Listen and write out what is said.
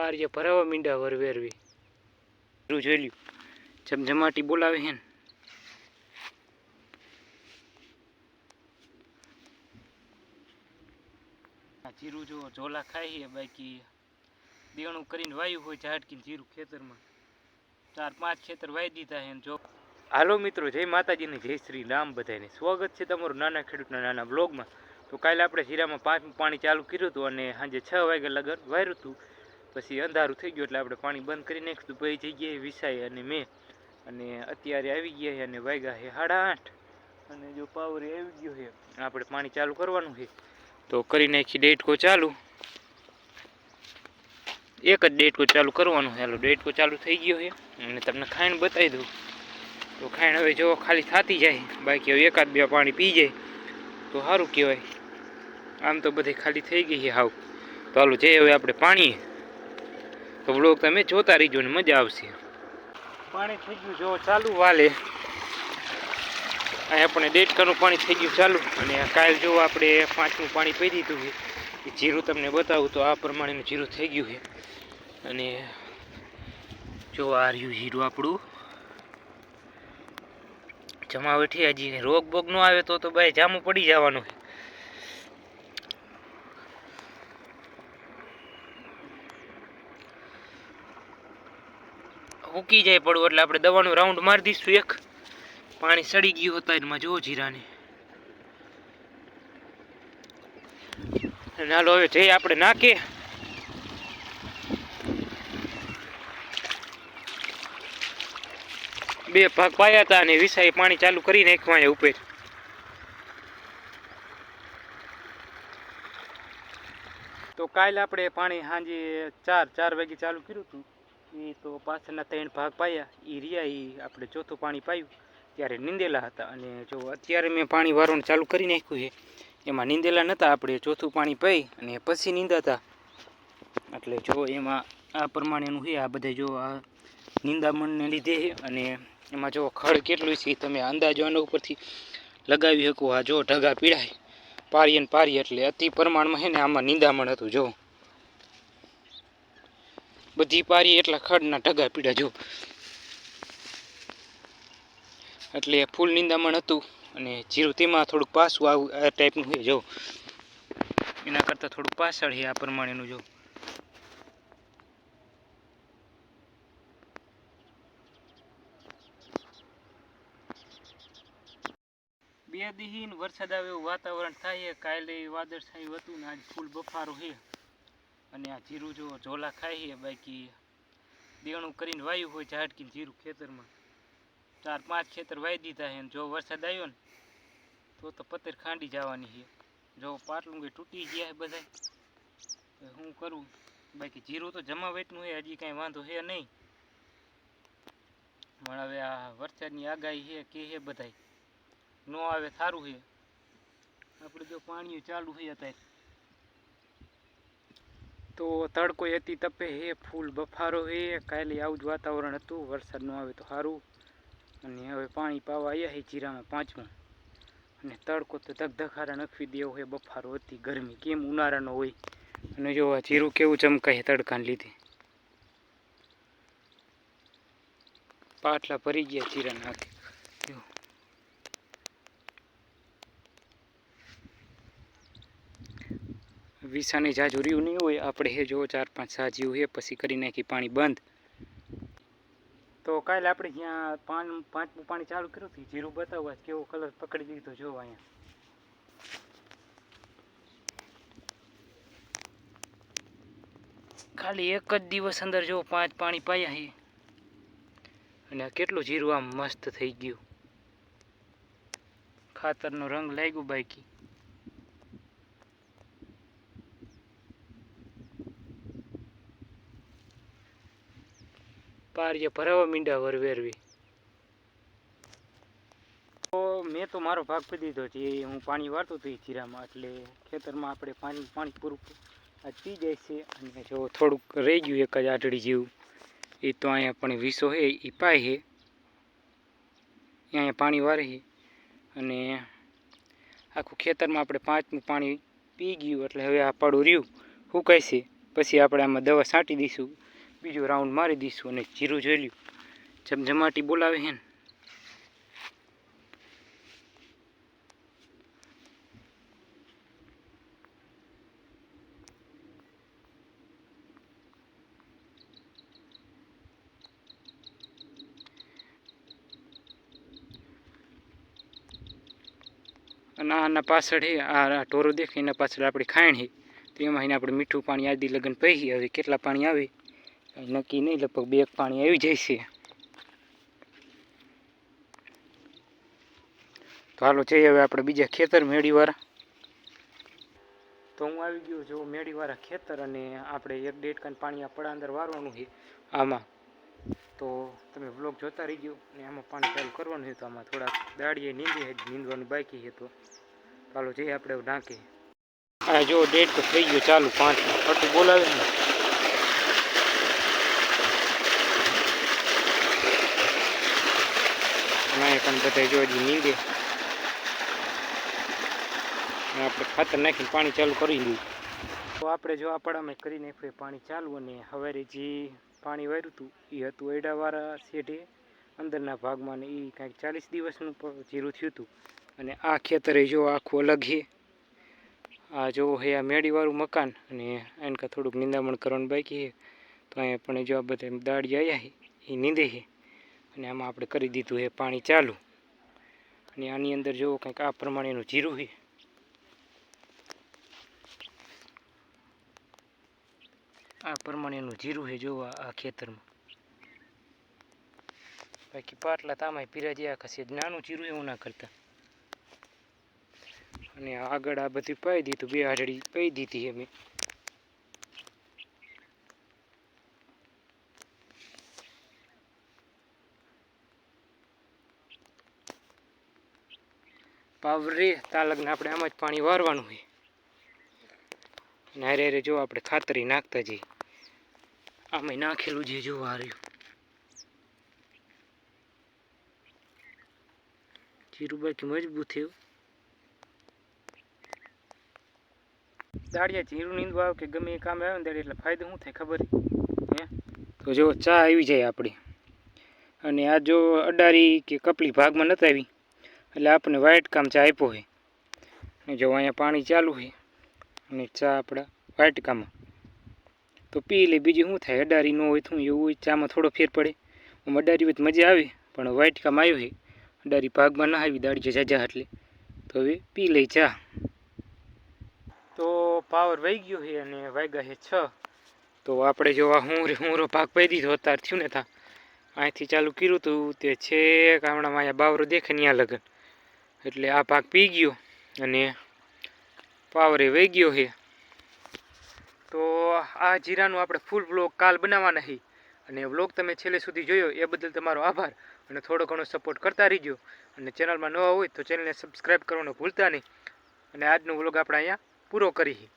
પારીએ ભરાવા મીંડા વરવેરવી જોઈ લ્યું. જમજમાટી બોલાવે હે ને. જીરું જો ઝોલા ખાઈ છે, બાકી દેણું કરીને વાયું હોય ઝાટકીને જીરું ખેતરમાં. ચાર પાંચ ખેતર વાઈ દીધા ને જો. હાલો મિત્રો, જય માતાજીને જય શ્રી રામ બધાને. સ્વાગત છે તમારું નાના ખેડૂતના નાના બ્લોગમાં તો કાલે આપણે જીરામાં પાંચ પાણી ચાલુ કર્યું હતું અને સાંજે છ વાગ્યા લગન વાર્યું હતું. પછી અંધારું થઈ ગયું એટલે આપણે પાણી બંધ કરી નાખ્યું. બે જગ્યાએ વિસાય અને મેં અને અત્યારે આવી ગયા છે અને વાગ્યા છે સાડા આઠ. અને જો પાવર આવી ગયો છે, આપણે પાણી ચાલુ કરવાનું છે. તો કરી નાખી ડેટકો ચાલુ. એક જ ડેટકો ચાલુ કરવાનું છે. હાલો, ડેટકો ચાલુ થઈ ગયો છે. અને તમને ખાઈને બતાવી દઉં. તો ખાઈને હવે જો ખાલી થતી જાય, બાકી હવે એકાદ બે પાણી પી જાય. તો સારું કહેવાય. આમ તો બધી ખાલી થઈ ગઈ છે હાવ. તો હાલો જઈએ હવે આપણે પાણી તો બ્લોગ તમે જોતા રહીજો ને મજા આવશે. પાણી થઈ ગયું જો ચાલુ વાલે. અહીંયા આપણે ડેટકાનું પાણી થઈ ગયું ચાલુ. અને કાલ જો આપણે પાંચમું પાણી પી દીધું એ જીરું તમને બતાવું તો આ પ્રમાણેનું જીરું થઈ ગયું છે. અને જો આ રહ્યું જીરું આપણું. જમાવટી હજી. રોગ બોગ ન આવે તો તો ભાઈ જામું પડી જવાનું છે. ઉકી જાય પડવું એટલે આપણે દવાનું રાઉન્ડ મારી દઈશું એક. પાણી સડી ગયું હતા એમાં જુઓ જીરાને. હાલો હવે જઈ આપણે નાખીએ. બે ભાગ પાયા હતા અને વિસાઈ પાણી ચાલુ કરી નાખવા ઉપર. તો કાલે આપણે પાણી સાંજે ચાર ચાર વાગે ચાલુ કર્યું હતું. એ તો પાછળના ત્રણ ભાગ પાયા એ રહ્યા એ આપણે ચોથું પાણી પાયું, ત્યારે નીંદેલા હતા. અને જો અત્યારે મેં પાણી વારવાનું ચાલુ કરી નાખ્યું છે. એમાં નીંદેલા નહોતા આપણે ચોથું પાણી પાઈ અને પછી નીંદાતા. એટલે જો એમાં આ પ્રમાણેનું છે, આ બધા જો આ નિંદામણને લીધે અને એમાં જો ખડ કેટલું છે એ તમે અંદાજો આના ઉપરથી લગાવી શકો. આ જો ઢગા પીડાય, પારીએ ને પારીએ, એટલે અતિ પ્રમાણમાં છે ને આમાં નિંદામણ હતું, જો. બધી પારી એટલા ખડના ટગા પીડા જો. એટલે ફૂલ નિંદામણ હતું અને જીરું તેમાં થોડુંક પાછું આવું, આ ટાઈપનું છે, જો. એના કરતાં થોડુંક પાછળ છે આ પ્રમાણેનું, જો. બે દિહીન વરસાદ આવે એવું વાતાવરણ થાય કાલે વાદળછાયું હતું ને આજ ફૂલ બફારો છે. અને આ જીરું જો ઝોલા છે, બાકી દેણું કરીને વાયું હોય ઝાડકીને જીરું ખેતરમાં. ચાર પાંચ ખેતર વાઈ દીધા છે જો વરસાદ આવ્યો ને, તો તો પતર ખાંડી જવાની છે. જો પાટલું કંઈ તૂટી ગયા છે બધા હું કરું? બાકી જીરું તો જમા વેટનું છે, હજી કાંઈ વાંધો છે નહીં. પણ હવે આ વરસાદની આગાહી છે, કે છે બધાય? ન આવે સારું છે. આપણે જો પાણી ચાલુ છે અત્યારે. તો તડકો એતી તપે હે, ફૂલ બફારો હે. કાલે આવું જ વાતાવરણ હતું, વરસાદ ન આવે તો સારું અને હવે પાણી પાવા આવ્યા છે જીરામાં પાંચમાં. અને તડકો તો ધગધખારા નખવી દેવો હોય બફારો હતી ગરમી. કેમ ઉનાળાનો હોય? અને જો આ જીરું કેવું ચમકાય તડકાને લીધે. પાટલા ભરી ગયા જીરા નાખે જો વિસાની જાજુ રહ્યું નહીં હોય, આપણે હે જો ચાર પાંચ સાજીવ છે પછી કરી નાખી પાણી બંધ. તો કાલે આપણે જ્યાં પાન પાંચમું પાણી ચાલુ કર્યું હતું જીરું બતાવવા કેવો કલર પકડી દીધો જો અહીંયા. ખાલી એક જ દિવસ અંદર જો પાંચ પાણી પાયા હે. અને કેટલું જીરું આમ મસ્ત થઈ ગયું. ખાતરનો રંગ લાગ્યો બાકી. પારીએ ભરાવા મીંડા વરવેરવી. તો મેં તો મારો ભાગ પી દીધો છે હું પાણી વાળતો હતો જીરામાં એટલે ખેતરમાં આપણે પાણી પાણી પૂરું પી જાય છે, અને જો થોડુંક રહી ગયું એક જ આટડી જેવું. એ તો અહીંયા પણ વીસો છે એ પાય છે અહીંયા પાણી વારે છે અને આખું ખેતરમાં આપણે પાંચમું પાણી પી ગયું, એટલે હવે આ પડું રહ્યું. સુકાય છે પછી આપણે આમાં દવા છાંટી દઈશું. બીજો રાઉન્ડ મારી દઈશું અને જીરું જોઈ લ્યું. જમજમાટી બોલાવે છે ને. અને આના પાછળ હે, આ ટોરો દેખે એના પાછળ આપણી ખાણ હે. તો એમાં એને આપણે મીઠું પાણી, આદિ લગ્ન પહી હવે કેટલા પાણી આવે? નક્કી નહીં, લગભગ બે પાણી આવી જાય છે. તો હાલો જઈએ હવે આપણે બીજા ખેતર મેળીવાળા. તો હું આવી ગયો જો મેળીવાળા ખેતર અને આપણે એક ડેઢ કાન પાણી આ પડા અંદર વારવાનું છે આમાં. તો તમે બ્લોગ જોતા રહીજો અને આમાં પાણી ચાલુ કરવાનું છે તો આમાં થોડાક દાડીએ નીંદી નીંદવાનું બાકી છે તો. ચાલો જઈએ આપણે ઢાંકે આ જો ડેટ તો થઈ ગયો ચાલુ પાંચ ફટું બોલાવે ને ના પણ બધા જો હજી નીંદે. આપણે ખાતર નાખીને પાણી ચાલુ કરી દઈએ તો આપણે જો આપણામાં કરી નાખ્યું પાણી ચાલુ અને હવે જે પાણી વાર્યું હતું, એ હતું એડાવાળા શેઢે, અંદરના ભાગમાં ને એ કાંઈક ચાલીસ દિવસનું જીરું થયું હતું. અને આ ખેતરે જો આખું અલગ છે. આ જો હે આ મેળીવાળું મકાન અને એને થોડુંક નિંદામણ કરવાનું બાકી છે. તો અહીંયા પણ જો આ બધા દાળી આવ્યા છે, એ નીંદે છે. અને આમાં આપણે કરી દીધું છે પાણી ચાલુ. અને આની અંદર જોવો કંઈક આ પ્રમાણેનું જીરું છે. આ પ્રમાણેનું જીરું છે જોવો આ ખેતરમાં. બાકી પાટલા તામાય પીરા જેવા કશે નાનું જીરું એવું ના કરતા. અને આગળ આ બધી પાઈ દીધું, બે હાજડી પાઈ દીધી અમે પાવર તા લગ્ન આપણે આમ જ પાણી વારવાનું હોય. અને હારે જો આપણે ખાતરી નાખતા જઈએ. આમાં નાખેલું જે જો વાર્યું. જીરું બાકી મજબૂત થયું દાડિયા જીરું નીંદવા આવે કે ગમે એ કામ આવે ને એટલે ફાયદો શું થાય ખબર? હે? તો જો ચા આવી જાય આપણી. અને આ જો અડારી કે કપલી ભાગમાં નથી આવી એટલે આપણને વાઇટ કામ ચા આપ્યો હોય. જો અહીંયા પાણી ચાલુ છે અને ચા આપણા વાઇટ કામ તો પી લે, બીજું શું થાય? અડારી ન હોય તો એવું હોય, ચામાં થોડો ફેર પડે. આમ અડારી હોય તો મજા આવે, પણ વાઇટ કામ આવ્યો છે અડારી ભાગમાં ના આવી દાડી જાજા એટલે તો હવે પી લઈ ચા. તો પાવર વહી ગયો છે અને વાગ્યા છે છ. તો આપણે જો આ હું હુંરો ભાગ પહી દીધો, અત્યારે થયું ને તા. અહીંથી ચાલુ કર્યું હતું તે છે ગામડામાં અહીંયા બાવરો દેખે ત્યાં લગન. એટલે આ ભાગ પી ગયો અને પાવરે વહી ગયો છે. તો આ જીરાનું આપણે ફૂલ બ્લોગ કાલ બનાવવાના છે. અને બ્લોગ તમે છેલ્લે સુધી જોયો, એ બદલ તમારો આભાર. અને થોડો ઘણો સપોર્ટ કરતા રહીજો. અને ચેનલમાં નવા હોય તો ચેનલને સબસ્ક્રાઈબ કરવાનું ભૂલતા નહીં. અને આજનો વ્લોગ આપણે અહીંયા પૂરો કરીએ.